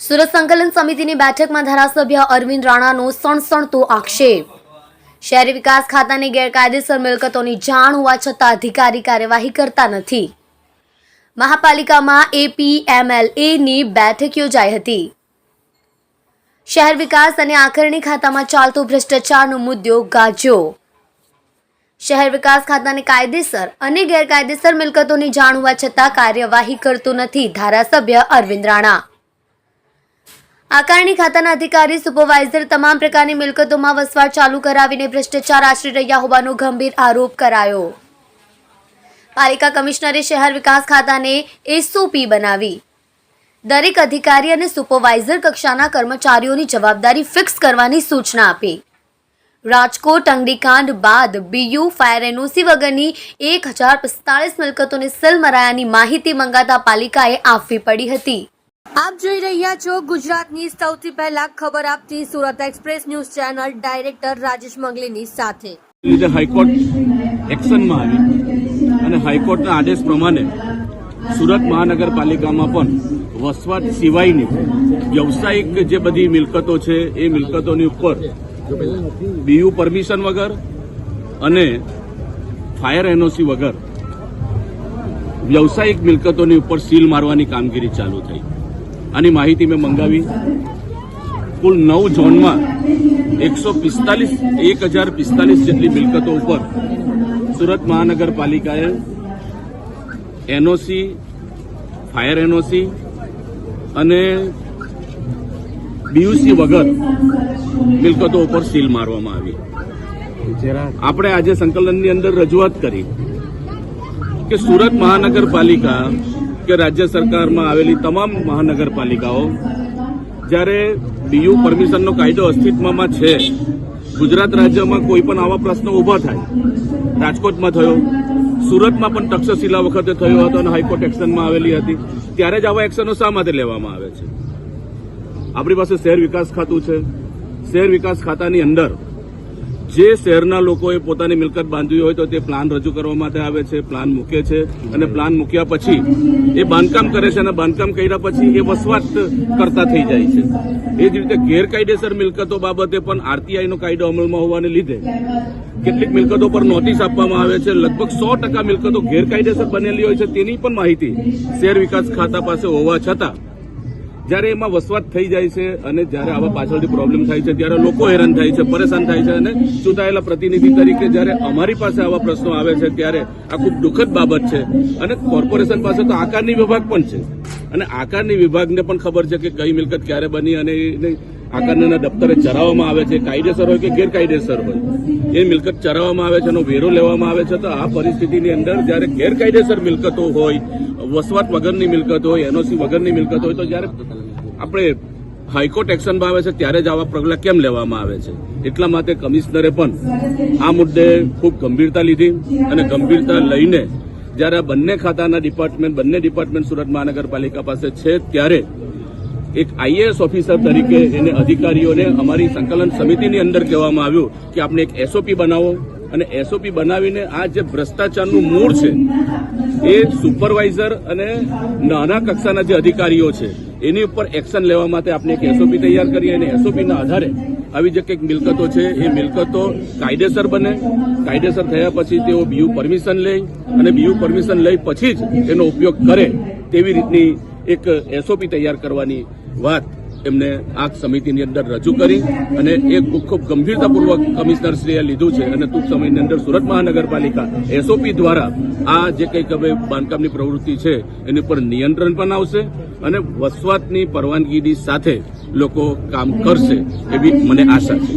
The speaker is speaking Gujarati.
સુરત સંકલન સમિતિની બેઠકમાં ધારાસભ્ય અરવિંદ રાણાનો સણસણતો આક્ષેપ. શહેરી વિકાસ ખાતાની ગેરકાયદેસર મિલકતોની જાણ હોવા છતાં અધિકારી કાર્યવાહી કરતા નથી. મહાપાલિકામાં એપીએમએલએની બેઠક યોજાઈ હતી. શહેર વિકાસ અને આકારણી ખાતામાં ચાલતો ભ્રષ્ટાચારનો મુદ્દો ગાજ્યો. શહેર વિકાસ ખાતાને કાયદેસર અને ગેરકાયદેસર મિલકતોની જાણ હોવા છતાં કાર્યવાહી કરતું નથી ધારાસભ્ય અરવિંદ રાણા. આકારણી ખાતાના અધિકારી, સુપરવાઇઝર તમામ પ્રકારની મિલકતોમાં વસવાટ ચાલુ કરાવીને ભ્રષ્ટાચાર આચરી રહ્યા હોવાનો ગંભીર આરોપ કરાયો. પાલિકા કમિશનરે શહેર વિકાસ ખાતાને એસઓપી બનાવી. દરેક અધિકારી અને સુપરવાઇઝર કક્ષાના કર્મચારીઓની જવાબદારી ફિક્સ કરવાની સૂચના આપી. રાજકોટ, અંગડીકાંડ બાદ બીયુ ફાયર એનઓસી વગરની એક હજાર પિસ્તાળીસ મિલકતોને સીલ મરાયાની માહિતી મંગાતા પાલિકાએ આપવી પડી હતી. આપ જોઈ રહ્યા છો ગુજરાતની સૌથી પહેલા ખબર આપતી Surat express news channel director Rajesh મંગલીની સાથે. લીધે હાઈકોર્ટ એક્શનમાં આવી અને હાઈકોર્ટના આદેશ પ્રમાણે સુરત મહાનગરપાલિકામાં પણ વસવાટ સિવાયની વ્યવસાયિક જે બધી મિલકતો છે, એ મિલકતોની ઉપર બીયુ પરમિશન વગર અને ફાયર એનઓસી વગર વ્યવસાયિક મિલકતોની ઉપર સીલ મારવાની કામગીરી ચાલુ થઈ. આની માહિતી મેં મંગાવી. કુલ નવ ઝોનમાં એકસો પિસ્તાલીસ, એક હજાર પિસ્તાલીસ જેટલી મિલકતો ઉપર સુરત મહાનગરપાલિકાએ એનઓસી, ફાયર એનઓસી અને બીયુસી વગર મિલકતો ઉપર સીલ મારવામાં આવી. આપણે આજે સંકલનની અંદર રજૂઆત કરી કે સુરત મહાનગરપાલિકા કે રાજ્ય સરકારમાં આવેલી તમામ મહાનગરપાલિકાઓ, જ્યારે બીયુ પરમિશનનો કાયદો અસ્તિત્વમાં છે, ગુજરાત રાજ્યમાં કોઈ પણ આવા પ્રશ્નો ઊભા થાય. રાજકોટમાં થયો, સુરતમાં પણ તક્ષશિલા વખતે થયો હતો અને હાઈકોર્ટ એક્શનમાં આવેલી હતી. ત્યારે જ આવા એક્શનો શા માટે લેવામાં આવે છે? આપણી પાસે શહેર વિકાસ ખાતું છે. શહેર વિકાસ ખાતાની અંદર જે શહેરના લોકોએ પોતાની મિલકત બાંધવી હોય તો તે પ્લાન રજૂ કરવા માટે આવે છે, પ્લાન મૂકે છે અને પ્લાન મૂક્યા પછી એ બાંધકામ કરે છે અને બાંધકામ કર્યા પછી એ વસવાટ કરતા થઈ જાય છે. એ જ રીતે ગેરકાયદેસર મિલકતો બાબતે પણ આરટીઆઈનો કાયદો અમલમાં હોવાને લીધે કેટલીક મિલકતો પર નોટિસ આપવામાં આવે છે. લગભગ સો ટકા મિલકતો ગેરકાયદેસર બનેલી હોય છે તેની પણ માહિતી શહેર વિકાસ ખાતા પાસે હોવા છતાં જ્યારે એમાં વસવાટ થઈ જાય છે અને જ્યારે આવા પાછળથી પ્રોબ્લેમ થાય છે, ત્યારે લોકો હેરાન થાય છે, પરેશાન થાય છે અને ચૂંટાયેલા પ્રતિનિધિ તરીકે જ્યારે અમારી પાસે આવા પ્રશ્નો આવે છે, ત્યારે આ ખૂબ દુઃખદ બાબત છે. અને કોર્પોરેશન પાસે તો આકારની વિભાગ પણ છે. અને આકારની વિભાગને પણ ખબર છે કે કઈ મિલકત ક્યારે બની અને આકારના દફતરે ચરાવવામાં આવે છે, કાયદેસર હોય કે ગેરકાયદેસર હોય? એ મિલકત ચરાવવામાં આવે છે એનો વેરો લેવામાં આવે છે, તો આ પરિસ્થિતિની અંદર જ્યારે ગેરકાયદેસર મિલકતો હોય, વસવાટ વગરની મિલકત હોય, એનઓસી વગરની મિલકત હોય, તો જ્યારે આપણે હાઈકોર્ટ એક્શનમાં આવે છે, ત્યારે જ આવા પગલાં કેમ લેવામાં આવે છે? એટલા માટે કમિશનરે પણ આ મુદ્દે ખૂબ ગંભીરતા લીધી અને ગંભીરતા લઈને જ્યારે આ બંને ખાતાના ડિપાર્ટમેન્ટ, બંને ડિપાર્ટમેન્ટ સુરત મહાનગરપાલિકા પાસે છે, ત્યારે એક આઈએએસ ઓફિસર તરીકે એને અધિકારીઓને અમારી સંકલન સમિતિની અંદર કહેવામાં આવ્યું કે આપણે એક એસઓપી બનાવો. અને એસઓપી બનાવીને આ જે ભ્રષ્ટાચારનું મૂળ છે, એ સુપરવાઇઝર અને નાના કક્ષાના જે અધિકારીઓ છે, એની ઉપર એક્શન લેવા માટે આપણે એક એસઓપી તૈયાર કરીએ અને એસઓપીના આધારે આવી જે કંઈક મિલકતો છે, એ મિલકતો કાયદેસર બને. કાયદેસર થયા પછી તેઓ બીયુ પરમિશન લે અને બીયુ પરમિશન લઈ પછી જ એનો ઉપયોગ કરે તેવી રીતની એક એસઓપી તૈયાર કરવાની વાત એમને આ સમિતિની અંદર રજૂ કરી અને એ ખૂબ ખૂબ ગંભીરતાપૂર્વક કમિશનરશ્રીએ લીધું છે અને ટૂંક સમયની અંદર સુરત મહાનગરપાલિકા એસઓપી દ્વારા આ જે કંઈક હવે બાંધકામની પ્રવૃત્તિ છે એની પર નિયંત્રણ પણ આવશે અને વસવાટની પરવાનગીની સાથે લોકો કામ કરશે એવી મને આશા છે.